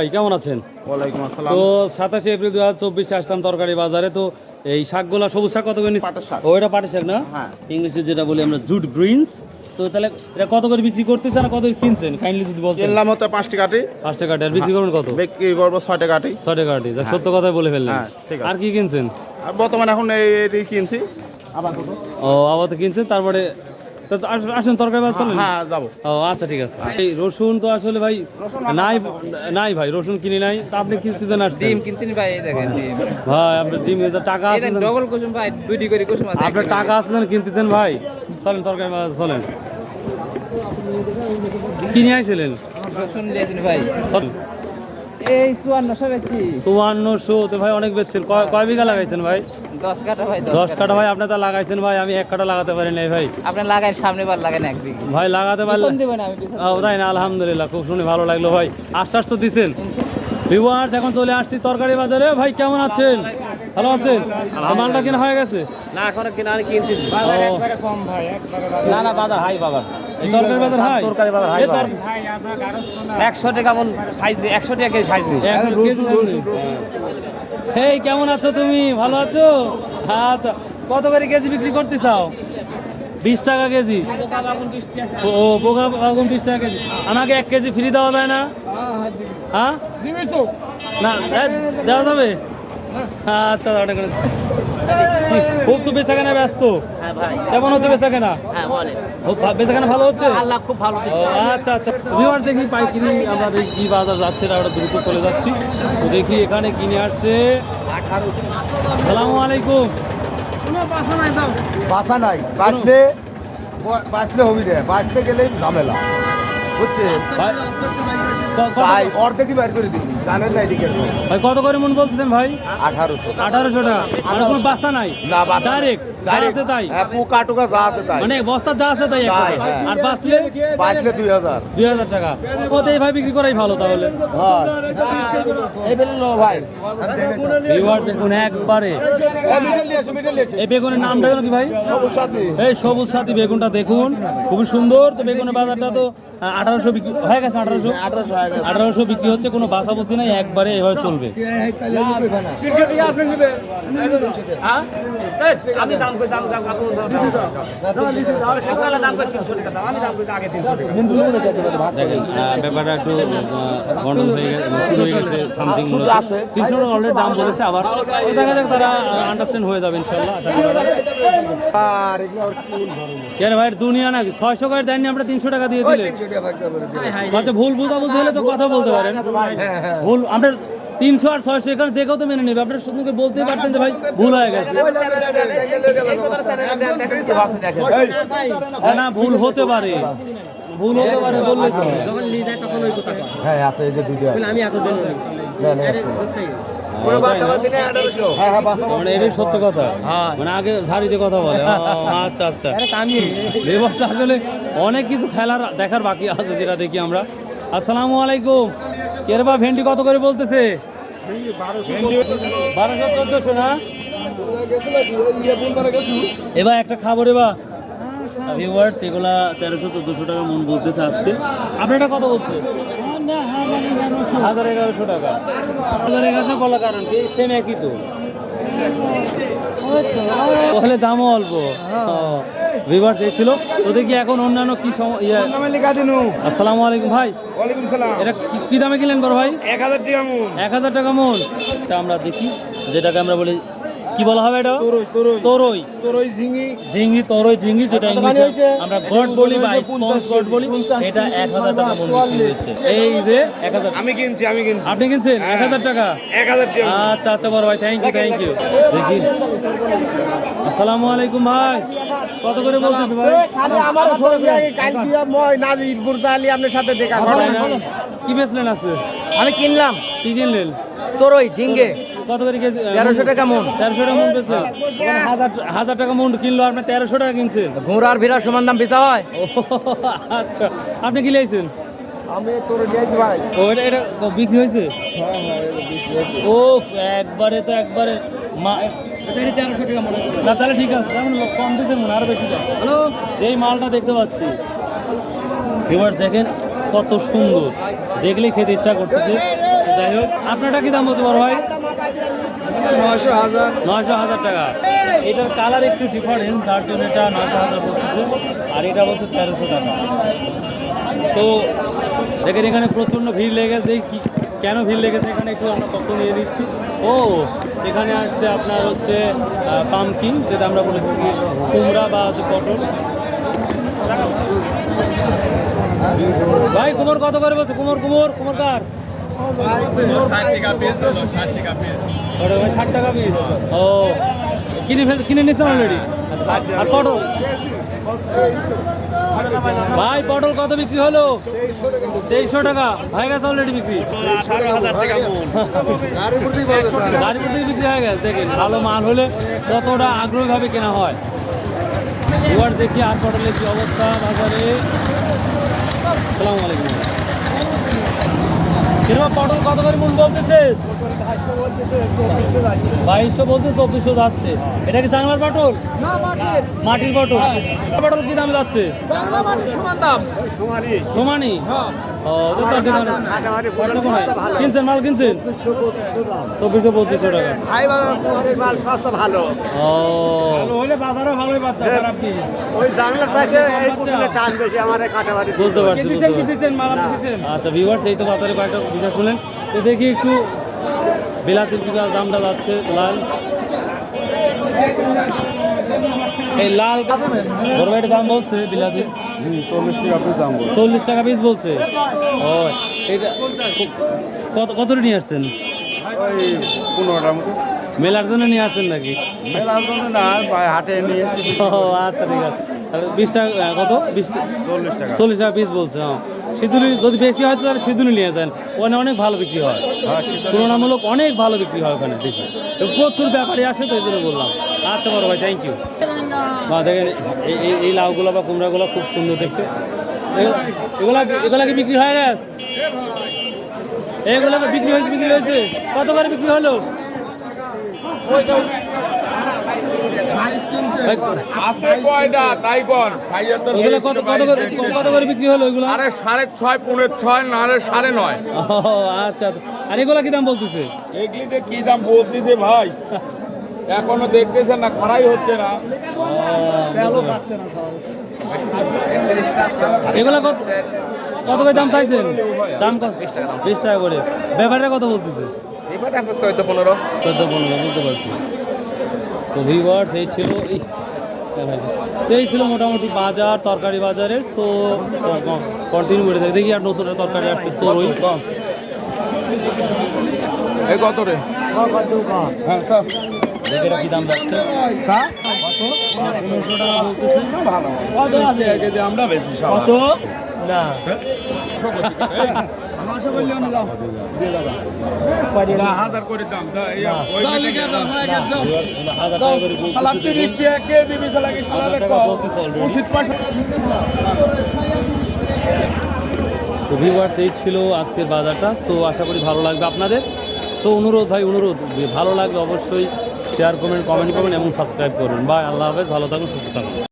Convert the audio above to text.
ভাই কেমন আছেন? ওয়ালাইকুম আসসালাম। তো সাতাশে এপ্রিল দু হাজার চব্বিশে আসলাম তরকারি বাজারে। তো এই শাকগুলা সবুজ শাক কত করে। ও এটা পাটের শাক না? হ্যাঁ। ইংলিশে যেটা বলি আমরা জুট গ্রিনস। তো তাহলে এটা কত করে বিক্রি করতেছেন আর কত করে কিনছেন? কাইন্ডলি যদি বলতেন। কিনলাম হচ্ছে পাঁচটি কাঠি। পাঁচ টাকা আর বিক্রি করবেন কত? বিক্রি করব ছয়টা কাঠি। ছয় টাকা আটি যা সত্য কথাই বলে ফেললেন। হ্যাঁ, ঠিক আর কি কিনছেন? আর বর্তমানে এখন এই কিনছি। আপাতত। ও আবার তো কিনছেন। তারপরে তো তো আস- আসেন তরকারি বাজার চলেন। হ্যাঁ যাব। ও আচ্ছা ঠিক আছে। এই রসুন তো আসলে ভাই নাই নাই ভাই রসুন কিনি নাই। তা আপনি কিনতে আসছেন? ডিম কিনছেন ভাই এই দেখেন ডিম। ভাই আপনার ডিম টাকা আছে ডবল কুসুম ভাই দুইটি করে কুসুম আছে। আপনার টাকা আছে কিনতেছেন ভাই। চলেন তরকারি বাজার চলেন। কিনে আইছিলেন? রসুন দিয়েছেন ভাই? এই চুয়ান্নশো বেচছি চুয়ান্নশো তো ভাই অনেক বেচছেন। কয়- বিঘা লাগাইছেন ভাই? দশ কাঠা ভাই দশ কাঠা ভাই আপনি তা লাগাইছেন ভাই আমি এক কাঠা লাগাতে পারি নাই ভাই। আপনি লাগাই সামনে বার লাগান এক ভাই লাগাতে পারলে ও তাই না? আলহামদুলিল্লাহ খুব শুনে ভালো লাগল ভাই। আশ্বাস তো দিছেন। ভিউয়ার্স এখন চলে আসছি তরকারি বাজারে। ভাই কেমন আছেন? ভালো আছেন? আমারটা কিনা হয়ে গেছে? না এখন কিনা আমি কিনতেছি। না না বাজার হাই এই তরকারি বাজার হাই? তরকারি বাজার হাই এ তর- একশো টাকা মন সাইজ দিই একশো টাকা কেজি সাইজ। কেমন আছো তুমি? ভালো আছো? আচ্ছা কত করে কেজি বিক্রি করতে চাও? বিশ টাকা কেজি? ও পোকা বাগুন বিশ টাকা কেজি। আমাকে এক কেজি ফ্রি দেওয়া যায় না? হ্যাঁ না এ, দেওয়া যাবে? আচ্ছা ওটা করে খুব তো বেচা কেনা ব্যস্ত। হ্যাঁ কেমন হচ্ছে বেচা কেনা হ্যাঁ খুব ভা- বেচা ভালো হচ্ছে? আল্লাহ খুব ভালো আচ্ছা আচ্ছা। ভিউয়ার দেখি পাইকারি আমরা দেখি কি বাজার যাচ্ছে আমরা দ্রুত চলে যাচ্ছি। তো দেখি এখানে কিনে আসছে। সালামু আলাইকুম। বাসা নাই বাঁচলে বাঁচলে হবি রে। বাঁচতে গেলেই ঝামেলা। বুঝছে ভাই অর্ধেকই বাইর করে দিবি জানেন না এদিকে। ভাই কত করে মন বলতেছেন ভাই? আঠারোশো। আঠারোশো টাকা। আর কোনো বাচ্চা নাই? না বাসা আছে তাই। হ্যাঁ পোকা টোকা যা আছে তাই। মানে বস্তা যা আছে তাই এক তাই, কথা। হ্যাঁ। আর বাঁচলে? বাঁচলে দুই হাজার। দুই হাজার টাকা। ওতে এইভাবে বিক্রি করাই ভালো তাহলে। এই বেলুন ভাই ভিউয়ার দেখুন একবারে এই বেগুনের নামটা যেন কি ভাই? এই সবুজ সাথী বেগুনটা দেখুন। খুবই সুন্দর তো বেগুনের বাজারটা তো আঠারোশো বিক্রি হয়ে গেছে আঠারোশো? আঠারোশো বিক্রি হচ্ছে কোনো বাসা বসি নাই একবারে এভাবে চলবে। আমি দাম করে দাম দাম আপনি সকালে দাম করে তিনশো টাকা দাম আমি দাম করে আগে তিনশো টাকা দেখেন ব্যাপারটা একটু আহ, হয়ে গেছে শুরু হয়ে গেছে সামথিং তিনশো টাকা অলরেডি দাম বলেছে আবার। দেখা যাক তারা আন্ডারস্ট্যান্ড হয়ে যাবে ইনশাল্লাহ আশা করা। কেন ভাই দুনিয়া নাকি? ছয়শো করে দেননি আমরা তিনশো টাকা দিয়ে দিলে। আচ্ছা ভুল বুঝাবুঝি হলে তো কথা বলতে পারেন। ভুল আমরা তিনশো আর ছয়শো এখানে যে কেউ তো মেনে নেবে। আপনার শুধু বলতেই পারতেন যে ভাই ভুল হয়ে গেছে। না, না ভুল হতে পারে। ভুল হতে পারে। বললে তো হ্যাঁ আছে এই যে দুইটা আমি এত দিন হ্যাঁ হ্যাঁ মানে এটাই সত্য কথা। মানে আগে ঝাড়িতে কথা বলে। আচ্ছা আচ্ছা। আসলে অনেক কিছু খেলার দেখার বাকি আছে যেটা দেখি আমরা। আসসালামু আলাইকুম। কেরবা ভেন্ডি কত করে বলতেছে? বারোশো চোদ্দশো। না? এবার একটা খাবার এবার ভিউয়ার্স এগুলা তেরোশো চোদ্দোশো টাকা মন বলতেছে আজকে। কত বলছে? হাজার এগারোশো টাকা। হাজার এগারোশো বলা কারণ কি? সেম একই তো। তাহলে দামও অল্প। ভিভার্স এই ছিল তো দেখি এখন অন্যান্য কি ইয়ে। আসসালামু আলাইকুম ভাই। ওয়ালাইকুম সালাম। এটা কি- দামে কিনলেন বড় ভাই? এক হাজার টাকা মন এক হাজার টাকা মন এটা আমরা দেখি যেটাকে আমরা বলি কি বলা হবে এটা? তরই তরই। তরই। তরই ঝিঙি। ঝিঙ্গি তরই ঝিঙ্গি যেটা ইংলিশে আমরা গড বলি বা স্পঞ্জ গড বলি এটা এক হাজার টাকা মন হয়েছে। এই যে এক হাজার আমি কিনছি আমি কিনছি। আপনি কিনছেন? এক হাজার টাকা? এক হাজার টাকা। আচ্ছা আচ্ছা বড় ভাই থ্যাংক ইউ থ্যাংক ইউ দেখি। আসসালামু আলাইকুম ভাই। কত করে বলতেছে ভাই? আমার কালকে মই তালি আপনার সাথে দেখা কি বেচলেন আছে আমি কিনলাম। কি কিনলেন? তোরই ঝিঙ্গে। কত করে কেজি? তেরোশো টাকা মন। তেরোশো টাকা মন ওখানে হাজার হাজার টাকা মন কিনলো আপনি তেরোশো টাকা কিনছেন। ঘোড়ার ভিড়ার সমান দাম বেচা হয়। আচ্ছা। আপনি কি লাইছেন? আমি তোর ভাই। ও এটা এটা বিক্রি হয়েছে? ও একবারে তো একবারে তেরোশো টাকা মনে না তাহলে ঠিক আছে কম দিতে মনে বেশি হ্যালো যেই মালটা দেখতে পাচ্ছি ভিউয়ার্স দেখেন কত সুন্দর দেখলেই খেতে ইচ্ছা করতেছে। যাই হোক আপনারটা কি দাম বলছে বড় ভাই? নয়শো হাজার। নয়শো হাজার টাকা। এটার কালার একটু ডিফারেন্স যার জন্য এটা নয়শো হাজার বলতেছে আর এটা বলছে তেরোশো টাকা। তো দেখেন এখানে প্রচণ্ড ভিড় দেখি কি কেন ভিড় লেগেছে এখানে একটু আমরা তথ্য নিয়ে দিচ্ছি ও, এখানে আসছে আপনার হচ্ছে পামকিন যেটা আমরা বলে থাকি, কুমড়া বা পটল। ভাই, কুমোর কত করে বলছে? কুমোর কুমোর কুমোর কার? ষাট টাকা পিস ও, কিনে কিনে নিয়েছেন অলরেডি আর পটল? ভাই, পটল কত বিক্রি হলো? তেইশশো টাকা। হয়ে গেছে অলরেডি বিক্রি। গাড়িপুর থেকে বিক্রি হয়ে গেছে, দেখেন, ভালো মাল হলে কতটা আগ্রহীভাবে কেনা হয়। এবার দেখি আর পটলের কি অবস্থা বাজারে। সালাম আলাইকুম। কীরকম কত করে মূল বলতেছে? বাইশশো বলতে চব্বিশশো যাচ্ছে। এটা কি চাংলার পটল? মাটির। পটল। পটল কি দামে যাচ্ছে? সমানই। ও? কিনছেন মাল কিনছেন? চব্বিশশো পঁচিশশো টাকা। ওই সাইডে এই টান বেশি আমার কাটাবাড়ি বুঝতে পারছি। আচ্ছা ভিউয়ার্স এই তো বাজারে কয়েকটা বিষয় শুনলেন তো দেখি একটু বিলাতির বিকাশ দামটা যাচ্ছে লাল। এই লাল বড় দাম বলছে বিলাতি চল্লিশ টাকা পিস দাম বলছে। চল্লিশ টাকা পিস বলছে? ও এটা কত কত নিয়ে আসছেন? ওই পনেরোটার মতো। মেলার জন্য নিয়ে আসছেন নাকি? মেলার জন্য না হাটে নিয়ে এসেছি। ও আচ্ছা ঠিক আছে। তাহলে বিশ টাকা কত? বিশ চল্লিশ টাকা। চল্লিশ টাকা পিস বলছে হ্যাঁ সিঁদুরি যদি বেশি হয় তাহলে সিঁদুরি নিয়ে যান। ওখানে অনেক ভালো বিক্রি হয়। হ্যাঁ তুলনামূলক অনেক ভালো বিক্রি হয় ওখানে দেখি প্রচুর ব্যাপারী আসে তো এই জন্য বললাম। আচ্ছা বড় ভাই থ্যাংক ইউ বা দেখেন এই এই- লাউগুলো বা কুমড়াগুলো খুব সুন্দর দেখতে। এগুলা এগুলা কি বিক্রি হয়ে গেছে এগুলো তো বিক্রি হয়েছে বিক্রি হয়েছে? কত করে বিক্রি হলো? আছে কয়টা? তাই কর সাইয়ার তোর ওগুলো কত কত করে বিক্রি হলো এগুলো? আরে সাড়ে ছয় পনেরো ছয় নাহলে সাড়ে নয়। আচ্ছা আচ্ছা। আর এগুলা কি দাম বলতেছে? এগুলিতে কি দাম বলতেছে ভাই? এখনও দেখতেছেন না খারাই হচ্ছে না। এগুলা কত কত করে দাম চাইছেন? দাম কত বিশ টাকা করে। ব্যাপারটা কত বলতেছে? চোদ্দ পনেরো। চোদ্দ পনেরো বুঝতে পারছি। তো ভিভার্স এই ছিল এই ছিল মোটামুটি বাজার তরকারি বাজারের। সো কন্টিনিউ করে থাকি দেখি আর নতুন তরকারি আসছে। তোরই এই কত রে? হ্যাঁ স্যার। কি দাম যাচ্ছে। কত? না হাজার করে দাম এই তিরিশ টাকা কে দিবি। উচিত পয়সা তো ভিউয়ার্স ছিল আজকের বাজারটা। সো আশা করি ভালো লাগবে আপনাদের। সো অনুরোধ ভাই অনুরোধ। ভালো লাগলে অবশ্যই শেয়ার করবেন কমেন্ট করবেন এবং সাবস্ক্রাইব করবেন বা আল্লাহ হাফেজ ভালো থাকুন সুস্থ থাকুন।